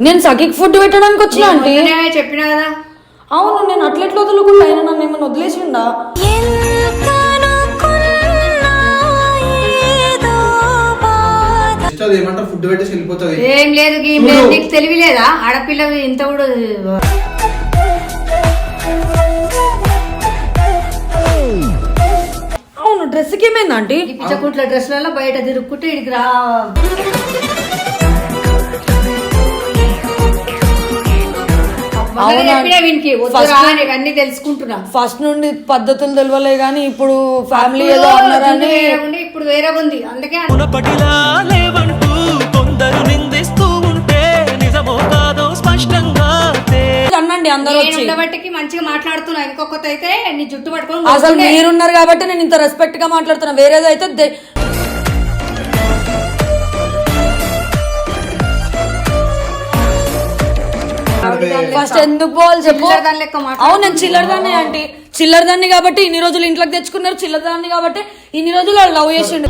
నేను సఖికి ఫుడ్ పెట్టడానికి వచ్చిన ఆంటీ. చెప్పినా కదా? అవును నేను అట్లెట్లు వదులుకుంటా? ఆయన నన్ను ఏమైనా వదిలేసిండా? జస్ట్ అది ఏమంటారు? ఫుడ్ పెట్టేసి వెళ్ళిపోతుంది ఏం లేదు గీం లేదు నీకు తెలివి లేదా? ఆడపిల్ల ఇంత కూడా అవును డ్రెస్కి ఏమైంది ఆంటీ? పిచ్చకుంట్ల డ్రెస్లలో బయట తిరుక్కుంటే ఇడికి రా. అన్ని తెలుసుకుంటున్నా. ఫస్ట్ నుండి పద్ధతులు తెలియలే కానీ ఇప్పుడు ఫ్యామిలీ ఏదో అన్నారని ఇప్పుడు వేరే ఉంది. అందుకే లేవంటూ కొందరు నిందిస్తూ ఉంటే నిజమో కాదో స్పష్టంగా తే అన్నండి అందరూ వచ్చి. ఉండబట్టికి మంచిగా మాట్లాడుతున్నా. ఇంకొకటి అయితే నీ జుట్టు పట్టుకొని అసలు. మీరున్నారు కాబట్టి నేను ఇంత రెస్పెక్ట్గా మాట్లాడుతున్నా. వేరేదో ఫస్ట్ ఎందుకు పోవాలి చెప్పు. అవును నేను చిల్లర దాన్ని ఆంటీ. చిల్లర దాన్ని కాబట్టి ఇన్ని రోజులు ఇంట్లోకి తెచ్చుకున్నారు చిల్లర దాన్ని కాబట్టి ఇన్ని రోజులు వాళ్ళు లవ్ చేసిండు.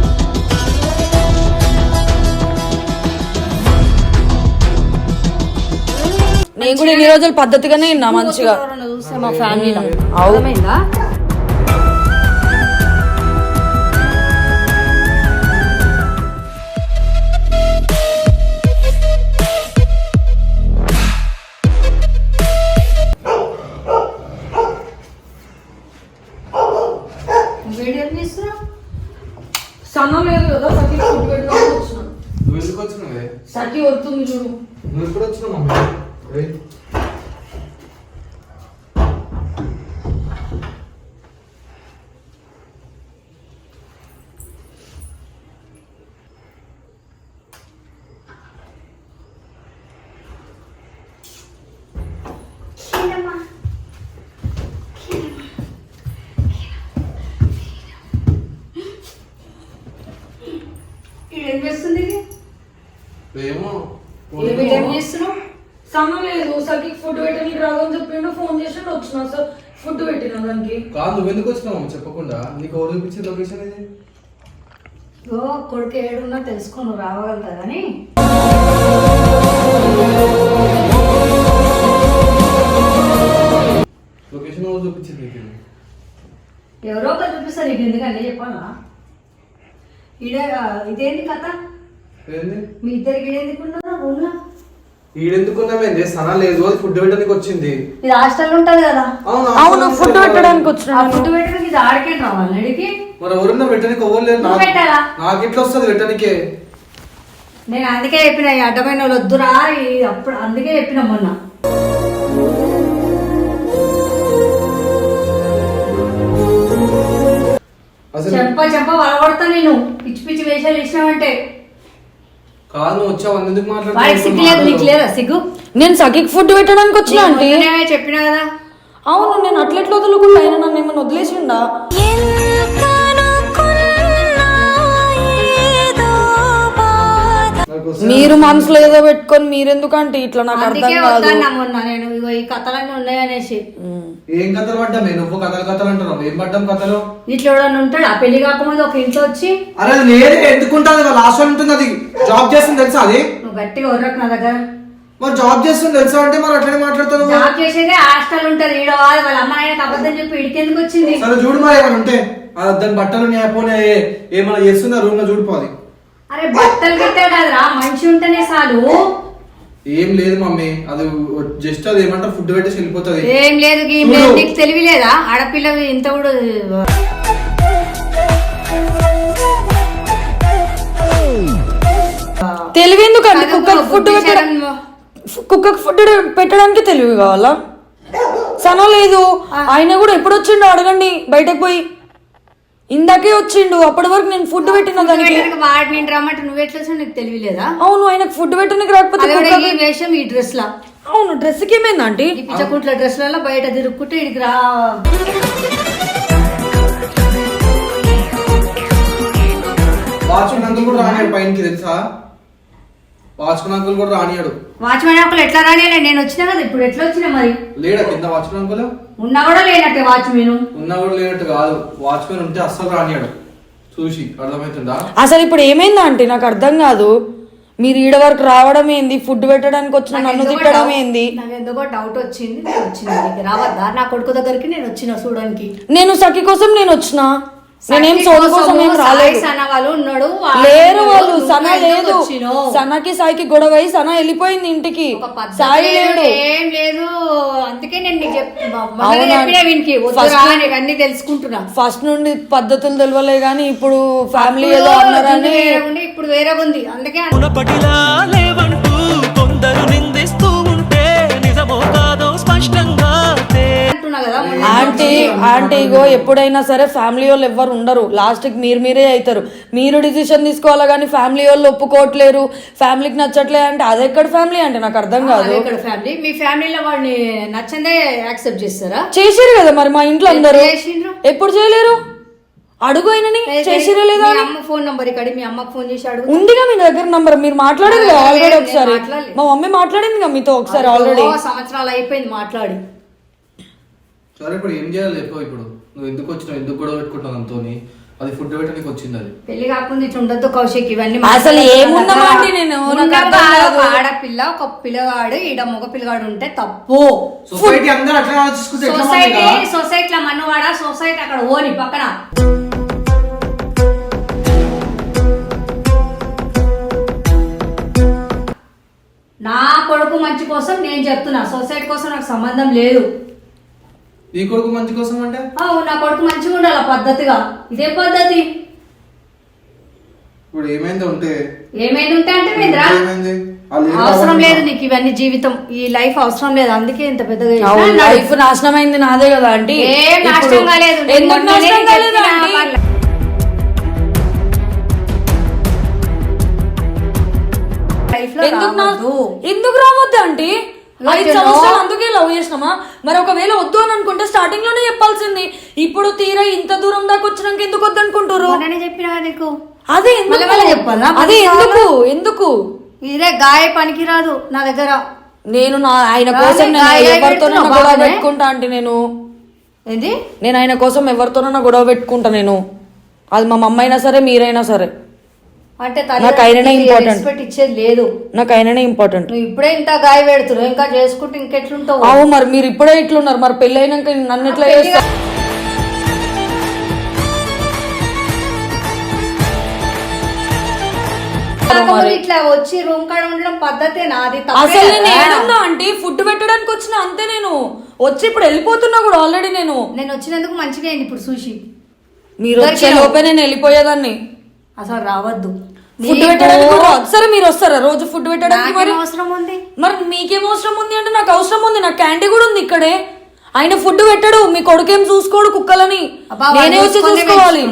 నేను కూడా ఇన్ని రోజులు పద్ధతిగానే ఉన్నా మంచిగా. మా ఫ్యామిలీలో. అర్థమైందా? ఏం చేస్తుంది ఇది? ఏమో ఏం చేస్తున్నావు? లేదు సఖి ఫుడ్ పెట్టడానికి రాదని చెప్పిండు ఫోన్ చేసి వచ్చిన సార్. ఫుడ్ పెట్టిన దానికి? కాదు నువ్వు ఎందుకు వచ్చినావు? చెప్పకుండా. నీకు ఎవరు చూపించే లొకేషన్ ఇది? ఓ కొడుకు ఏడున్నా తెలుసుకో నువ్వు రావగలుగుతా కానీ లొకేషన్ ఎవరు చూపించింది? ఎవరో ఒకరు చూపిస్తారు నీకు ఎందుకంటే చెప్పాలా ఈడ ఇదేంటి కథ? ఏంది? మీ ఇద్దరికి ఈడెందుకున్నారా రూమ్లో ఈడెందుకున్నామేంది సనా లేదు అది ఫుడ్ పెట్టడానికి వచ్చింది. ఇది హాస్టల్ ఉంటుంది కదా? అవును అవును ఫుడ్ పెట్టడానికి ఆ వచ్చిన ఫుడ్ పెట్టడానికి ఇది ఆడికే రావాలి అడిగి మరి ఎవరున్నా పెట్టడానికి ఎవరు లేరు నువ్వు నాకు పెట్టాలా? నాకు ఎట్లా వస్తుంది పెట్టడానికే. నేను అందుకే చెప్పిన అడ్డమైన వాళ్ళు వద్దురా ఈ అప్పుడు అందుకే చెప్పిన మొన్న. అసలు చెంప చెంప వలగొడతా నేను. పిచ్చి పిచ్చి వేషాలు ఇచ్చినావంటే కాదు నువ్వు వచ్చావు వాడికి సిగ్గు లేదు నీకు లేదా సిగ్గు? నేను సఖికి ఫుడ్ పెట్టడానికి వచ్చిన ఆంటీ పొద్దునే చెప్పినా కదా. అవును నేను అట్లెట్లు వదులుకుంటా ఆయన నన్ను ఏమైనా వదిలేసిండా? మీరు మనసులో ఏదో పెట్టుకొని మీరెందుకంటే ఇట్లా నాకు అర్థం అందుకే కాదు వద్దన్నా మొన్న నేను. ఇగో ఈ కథలన్నీ ఉన్నాయనేసి. ఏం కథలు పడ్డామే నువ్వు కథలు కథలు అంటున్నావు? ఏం పడ్డాం కథలు? ఇట్లా ఎవడన్నా ఉంటాడు? ఆ పెళ్ళి కాకముందు ఒక ఇంట్లో వచ్చి అరే అది నేనే ఎందుకుంటుంది వాళ్ళ ఉంటుంది అది. జాబ్ చేస్తుంది తెలుసా అది? నువ్వు గట్టిగా వర్రకు నా దగ్గర. మరి జాబ్ చేస్తుంది తెలుసా అంటే మరి అట్లనే మాట్లాడుతావు జాబ్ చేసేదే హాస్టల్ ఉంటది. ఈడ వాళ్ళ వాళ్ళ అమ్మ నాయనకి అబద్ధం చెప్పి ఇడికెందుకు వచ్చింది? సరే చూడు మరి ఏమైనా ఉంటే. ఆ దాని బట్టలు నీ పోనీ ఏమైనా చేస్తుందా రూమ్లో చూడిపోది అరే బట్టలు గిట్టే కదరా మనిషి ఉంటేనే చాలు. ఏం లేదు మమ్మీ అది జస్ట్ అది ఏమంటారు ఫుడ్ పెట్టేసి వెళ్ళిపోతుంది. ఏం లేదు గీం చూడు. లేదు నీకు తెలివి లేదా? ఆడపిల్ల ఇంత కూడా తెలివి చదువుకో, కుక్కకి ఫుడ్ పెట్టడం. కుక్కకి ఫుడ్ పెట్టడానికి తెలివి కావాలా? సన లేదు. ఆయన కూడా ఎప్పుడు వచ్చిండు అడగండి బయటకు పోయి. ఇందాకే వచ్చిండు అప్పటి వరకు నేను ఫుడ్ పెట్టిన దానికి. వాడి నేను రమ్మంటే నువ్వు ఎట్లా వచ్చావు నీకు తెలివి లేదా అవును ఆయనకు ఫుడ్ పెట్టడానికి రాకపోతే ఈ వేషం ఈ డ్రెస్ లా. అవును డ్రెస్కి ఏమైంది ఆంటీ? ఈ పిచ్చకుంట్ల డ్రెస్లలో బయట తిరుక్కుంటే ఇడికి రా. వాచ్మెన్ అంకుల్ కూడా రానియాడు పైనకి తెలుసా? వాచ్మెన్ అంకుల్ కూడా రానియాడు. వాచ్మెన్ అంకుల్ ఎట్లా రానిలే నేను వచ్చినా కదా ఇప్పుడు ఎట్లా వచ్చినా మరి? లేడా కింద వాచ్మెన్ అంకుల్ ఉన్నా కూడా లేనట్టే వాచ్మెన్ ఉన్నా కూడా లేనట్టు కాదు. వాచ్మెన్ ఉంటే అస్సలు రానియాడు చూసి అర్థమవుతుందా అసలు ఇప్పుడు ఏమైందా ఆంటీ? నాకు అర్థం కాదు. మీరు ఈడ వరకు రావడం ఏంది? ఫుడ్ పెట్టడానికి వచ్చిన నన్ను తిట్టడం ఏంది? నాకు ఎందుకో డౌట్ వచ్చింది నేను వచ్చిన రావద్దా? నా కొడుకు దగ్గరికి నేను వచ్చిన చూడడానికి. నేను సఖి కోసం నేను వచ్చిన. నేనేం సోని కోసం ఏం రాలేదు. వాళ్ళు ఉన్నాడు లేరు వాళ్ళు. సన లేదు? సనకి సాయికి గొడవ అయి సన వెళ్ళిపోయింది ఇంటికి. సాయి లేదు, లేడు. ఏం లేదు. అందుకే నేను నీకు చెప్ మొన్న అవునా? చెప్పినా వీనికి. వద్దురా First- అని ఇవన్నీ తెలుసుకుంటున్నా. ఫస్ట్ నుండి పద్ధతులు తెలియలే గానీ ఇప్పుడు ఫ్యామిలీ ఇప్పుడు ఏదో అన్నారని ఇప్పుడు వేరేగా ఉంది. అందుకే లేవంటూ ఆంటీ ఆంటీ ఇగో ఎప్పుడైనా సరే ఫ్యామిలీ వాళ్ళు ఎవ్వరు ఉండరు. లాస్ట్కి మీరు మీరే అవుతారు మీరు డిసిషన్ తీసుకోవాలా కానీ ఫ్యామిలీ వాళ్ళు ఒప్పుకోవట్లేరు. ఫ్యామిలీకి నచ్చట్లే అంటే అది ఎక్కడ ఫ్యామిలీ అంటే? నాకు అర్థం కాదు. అదే ఇక్కడ ఫ్యామిలీ మీ ఫ్యామిలీలో వాడిని నచ్చందే యాక్సెప్ట్ చేస్తారా? చేసిరు కదా మరి మా ఇంట్లో అందరూ? ఎప్పుడు చేసిండ్రు? ఎప్పుడు చేయలేరు? అడుగు అయినని చేసిరా లేదా మీ? అమ్మ ఫోన్ నంబర్ ఇక్కడ మీ అమ్మకి ఫోన్ చేసి అడుగు. ఉందిగా మీ దగ్గర నంబర్ మీరు లేదు, ఆల్రెడీ ఒకసారి. మా మమ్మీ మాట్లాడింది మీతో ఒకసారి ఆల్రెడీ సంవత్సరాలు అయిపోయింది మాట్లాడి. సరే ఇప్పుడు ఏం చేయాలి? చెప్పు ఇప్పుడు. నువ్వు ఎందుకు వచ్చినావు? ఎందుకు గొడవ పెట్టుకుంటావు అంతోని అది ఫుడ్ పెట్టడానికి వచ్చింది అది. పెళ్ళి కాకుండా ఇట్లా ఉండొద్దు కౌశిక్ ఇవన్నీ అసలు కదా. అండి నేను? నాకు అర్థం కాదు. ఆడపిల్ల ఒక పిల్లగాడు ఈడ మగ పిల్లగాడు ఉంటే తప్పు. సొసైటీ అందరూ అట్లా ఎట్లా సొసైటీ మాట్లాడాలా? సొసైటీలో మనవాడ సొసైటీ అక్కడ ఓని పక్కన. నా కొడుకు మంచి కోసం నేను చెప్తున్నా. సొసైటీ కోసం నాకు సంబంధం లేదు. నీ కొడుకు మంచి కోసం అంటే? అవు నా కొడుకు మంచిగా ఉండాలి పద్ధతిగా. ఇదే పద్ధతి. ఇప్పుడు ఏమైందో ఉంటే? ఏమైంది ఉంటే అంటే మీంద్రా ఏమైంది? వాళ్ళు ఏం అవసరం లేదు నీకు ఇవన్నీ జీవితం. ఈ లైఫ్ అవసరం లేదు. అందుకే ఇంత పెద్దగా అవును, లైఫ్ నాశనం అయింది నాదే కదా ఆంటీ. ఏం నాశనం ఇప్పుడు కాలేదు ఎందుకు మొన్ననే నాశనం కాలేదు చెప్పినా ఆంటీ? వాళ్ళ- లైఫ్లో ఎందుకు నా- రావద్దు. ఎందుకు రావద్దు ఆంటీ? Like ఐదు. సంవత్సరాలు అందుకే లవ్ చేసినామా? మరి ఒకవేళ వద్దు అని అనుకుంటే స్టార్టింగ్లోనే చెప్పాల్సింది. ఇప్పుడు తీరా ఇంత దూరం దాకా వచ్చినాక ఎందుకు వద్దు అనుకుంటారు చెప్పినా నీకు? అదే మళ్ళీ మళ్ళీ ఎందుకు చెప్పాలా? అదే ఎందుకు? ఎందుకు? ఇదే గాయ పనికి రాదు నా దగ్గర. నేను నా ఆయన కోసం ఎవరితోనైనా గొడవ. పెట్టుకుంటా అంటే నేను. ఏంది? నేను ఆయన కోసం ఎవరితోనైనా గొడవ పెట్టుకుంటా నేను. అది మా మమ్మ అయినా సరే మీరైనా సరే. అంటే నాకు ఆయననే. రెస్పెక్ట్ ఇచ్చేది లేదు. నాకు ఆయననే ఇంపార్టెంట్ నువ్వు ఇప్పుడే ఇంత గాయ పెడుతున్నావు ఇంకా చేసుకుంటే ఇంకెట్లుంటావు? అవు మరి మీరు ఇప్పుడే ఇట్లున్నారు. మరి పెళ్ళి అయినాక నన్ను ఎట్లా కాకపోతే ఇట్లా వచ్చి రూమ్ కాడ ఉండడం పద్ధతే నాది తప్పే అసలు నేను. ఏడున్నా అంటే ఫుడ్ పెట్టడానికి వచ్చిన అంతే నేను. వచ్చి ఇప్పుడు వెళ్ళిపోతున్నా కూడా ఆల్రెడీ నేను. నేను వచ్చినందుకు మంచిగా అయింది ఇప్పుడు చూసి మీరు వచ్చే. లోపే నేను వెళ్ళిపోయేదాన్ని. అసలు రావద్దు. ఫుడ్ నీకు పెట్టడానికి కూడా మీరు వస్తారా? రోజు ఫుడ్ పెట్టడానికి నాకేం మరి? అవసరం ఉంది? మరి మీకేం అవసరం ఉంది అంటే నాకు అవసరం ఉంది. నాకు క్యాంటీ కూడా ఉంది ఇక్కడే. ఆయన ఫుడ్ పెట్టడు. మీ కొడుకేం చూసుకోడు కుక్కలని? నేనే వచ్చి చూసుకోవాలి.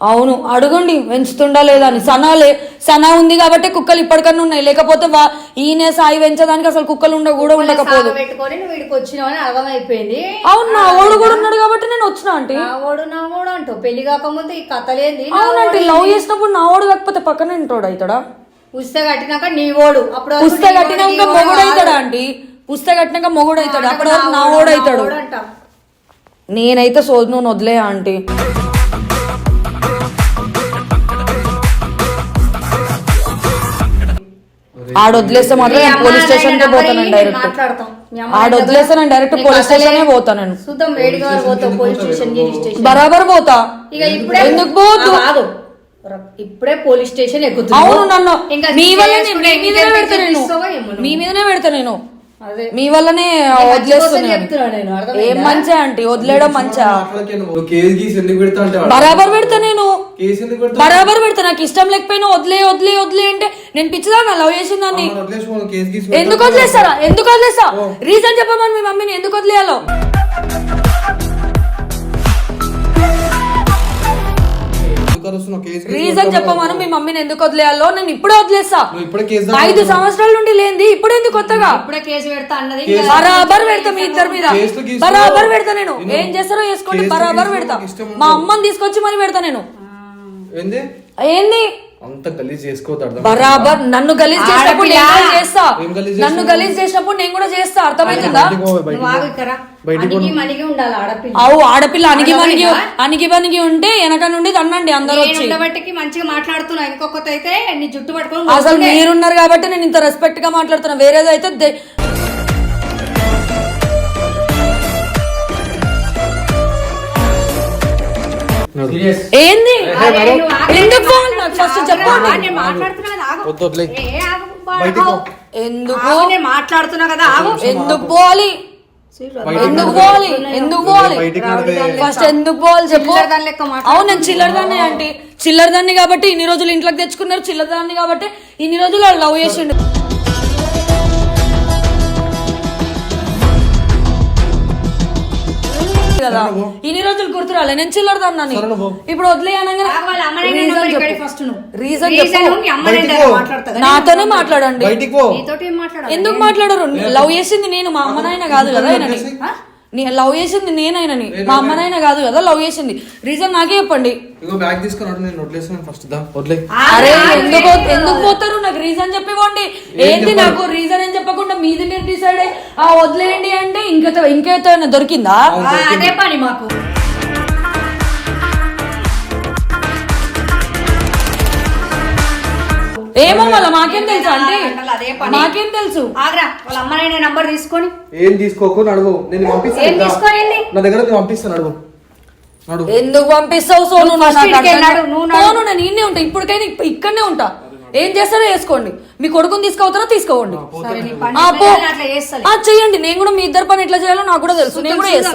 అవును అడగండి పెంచుతుండా లేదా అని. సనా లే సనా ఉంది కాబట్టి కుక్కలు ఇప్పటికన్నా ఉన్నాయి. లేకపోతే వా- ఈయన సాయి పెంచడానికి అసలు కుక్కలు ఉండ కూడా ఉండకపోదు. పెట్టుకొని నువ్వు వీడికి వచ్చినావు అని అర్థమైపోయింది. అవును నా ఓడు కూడా ఉన్నాడు కాబట్టి నేను వచ్చిన ఆంటీ. నా ఓడు నా ఓడు అంటావు. పెళ్ళి కాకముందు ఈ నా అవునంటే లవ్ చేసినప్పుడు నా ఓడు కాకపోతే పక్కన ఇంటోడు అవుతాడా ఉస్తే కట్టినాక నీ ఓడు అప్పుడు పుస్తక కట్టినాక మొగుడు అవుతాడా. ఆంటీ? పుస్తక కట్టినాక మొగుడు అవుతాడు? అప్పటి నా వరకు నా ఓడు, అవుతాడు అంట. నేనైతే నువ్వు వదిలే ఆంటీ. ఆడ వదిలేస్తే మాత్రం నేను పోలీస్ స్టేషన్ కే పోతాను డైరెక్ట్ ఆడ వదిలేస్తే నేను డైరెక్ట్ పోలీస్ స్టేషన్ పోతాను నేను చూద్దాం వేడిగా పోతాం పోలీస్ స్టేషన్ గిరి స్టేషన్ బరాబర్ పోతా. ఇక ఇప్పుడే ఎందుకు ఆగు. ఇప్పుడే పోలీస్ స్టేషన్ అవును నన్ను. మీ వల్లనే మీ మీదనే పెడతా నేను. మీ మీదనే పెడతా నేను. అదే. మీ వల్లనే వదిలేస్తున్నాను? ఏం మంచిగా ఆంటీ? వదిలేయడం మంచిగా అంటే. బరాబర్ పెడతా నేను. కేసు ఎందుకు పెడతా బరాబర్ పెడతా నాకు ఇష్టం లేకపోయినా వదిలే వదిలే వదిలే అంటే నేను పిచ్చిదాన్ని లవ్ చేసిన దాన్ని. వదిలేసి కేసు గీసి. ఎందుకు వదిలేస్తారా? ఎందుకు వదిలేస్తా రీజన్ చెప్పమని మీ మమ్మీని ఎందుకు వదిలేయాలో? ఎందుకు అరుస్తున్నావు? కేసు గీసి రీజన్ చెప్పమను మీ మమ్మీని ఎందుకు వదిలేయాలో? నేను ఇప్పుడే వదిలేస్తా. నువ్వు ఇప్పుడే కేసు ఐదు సంవత్సరాల నుండి లేనిది ఇప్పుడు ఎందుకు కొత్తగా? ఇప్పుడే కేసు పెడతా అన్నది కేసు- బరాబర్ పెడతా మీ ఇద్దరి మీద. కేసులు గీసులు- బరాబర్ పెడతా నేను. ఏం చేస్తారో చేసుకోండి కేసులు బరాబర్ గీసులు పెడతా. ఇష్టం మా. అమ్మని తీసుకొచ్చి మరి పెడతా నేను. ఏంది? ఏంది? అంత గలీజ్ చేసుకోవద్దు బరాబర్. నన్ను గలీజ్ చేసినప్పుడు నేను కూడా చేస్తా. నన్ను గలీజ్ చేసినప్పుడు నేను కూడా చేస్తా. అర్థమవుతుందా అవు ఆడపిల్ల అణిగి మణిగి? అణిగి మణిగి ఉంటే వెనక నుండి తన్నండి అందరూ వచ్చి. మంచిగా మాట్లాడుతున్నా. ఇంకొకటి అయితే నీ జుట్టు పట్టుకొని అసలు మీరున్నారు కాబట్టి నేను ఇంత రెస్పెక్ట్గా మాట్లాడుతున్నా. వేరేదో ఏంది. ఎందుకు ఫోన్ ఫస్ట్ చెప్పండి. ఎందుకు? నేను మాట్లాడుతున్నా కదా ఆగు. ఎందుకు పోవాలి? ఎందుకు. పోవాలి? ఎందుకు పోవాలి. ఫస్ట్ ఎందుకు పోవాలి చెప్పు. అవును నేను చిల్లర దాన్ని అంటే చిల్లర దాన్ని కాబట్టి ఇన్ని రోజులు ఇంట్లోకి తెచ్చుకున్నారు చిల్లర దాన్ని కాబట్టి ఇన్ని రోజులు వాళ్ళు లవ్ చేసిండు. చెప్పు. మీ అమ్మ బయటికి నాయన పో. మాట్లాడతా. కదా. నాతోనే మాట్లాడండి. బయటికి పో. నీతోటి ఏం మాట్లాడాలి? ఎందుకు మాట్లాడరు? లవ్ చేసింది నేను మా అమ్మనైనా కాదు కదా వదిలేసి. నీ లవ్ చేసింది నేనైనని. మా అమ్మనైనా కాదు కదా లవ్ చేసింది. రీజన్ నాకే చెప్పండి. ఇగో బ్యాగ్ తీసుకున్నాడు నేను వదిలేసాను ఫస్ట్ దా. వదిలే. అరే ఎందుకు ఎందుకు పోతారు? నాకు రీజన్ చెప్పివ్వండి. ఏంటి? నాకు రీజన్ ఏం చెప్పకుండా మీది మీరు డిసైడ్ అయ్యి ఆ వదిలేయండి అంటే ఇంకెత ఇంకేత దొరికిందా. ఆ, అదే పని మాకు. ఏమో మళ్ళీ మాకేం తెలుసు అంటే అదే పని. మాకేం తెలుసు. ఆగ్రా వాళ్ళ అమ్మ నాయన నంబర్ తీసుకొని. ఏం తీసుకోకు నడువు నేను పంపిస్తాను ఏం? నా దగ్గర పంపిస్తాను నడువు ఎందుకు పంపిస్తావు సోను? నువ్వు ఇక్కడికి అర్థం నడు. నేను ఇన్నే ఉంటా ఇప్పటికైనా ఇప్ప- ఇక్కడనే ఉంటా. ఏం చేస్తారో చేసుకోండి మీ కొడుకుని తీసుకోవతారో తీసుకోండి ఆ, చెయ్యండి నేను కూడా మీ ఇద్దరు పని ఎట్లా చేయాలో నాకు కూడా తెలుసు. నేను కూడా చేస్తా.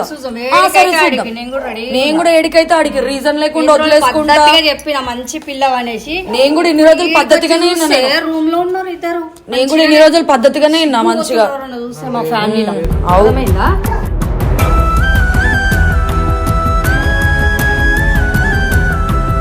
ఆ, సరే చూద్దాం. నేను కూడా ready నేను కూడా ఏడికైతే ఆడికి రీజన్ లేకుండా వదిలేసుకుంటా. పద్ధతిగా చెప్పిన మంచి పిల్లవ అనేసి నేను కూడా ఇన్ని రోజులు పద్ధతిగానే ఉన్నా నేను. రూమ్లో ఉన్నారు ఇద్దరు. నేను కూడా ఇన్ని రోజులు పద్ధతిగానే ఉన్నా మంచిగా. చూస్తే మా ఫ్యామిలీలో. అర్థమైందా?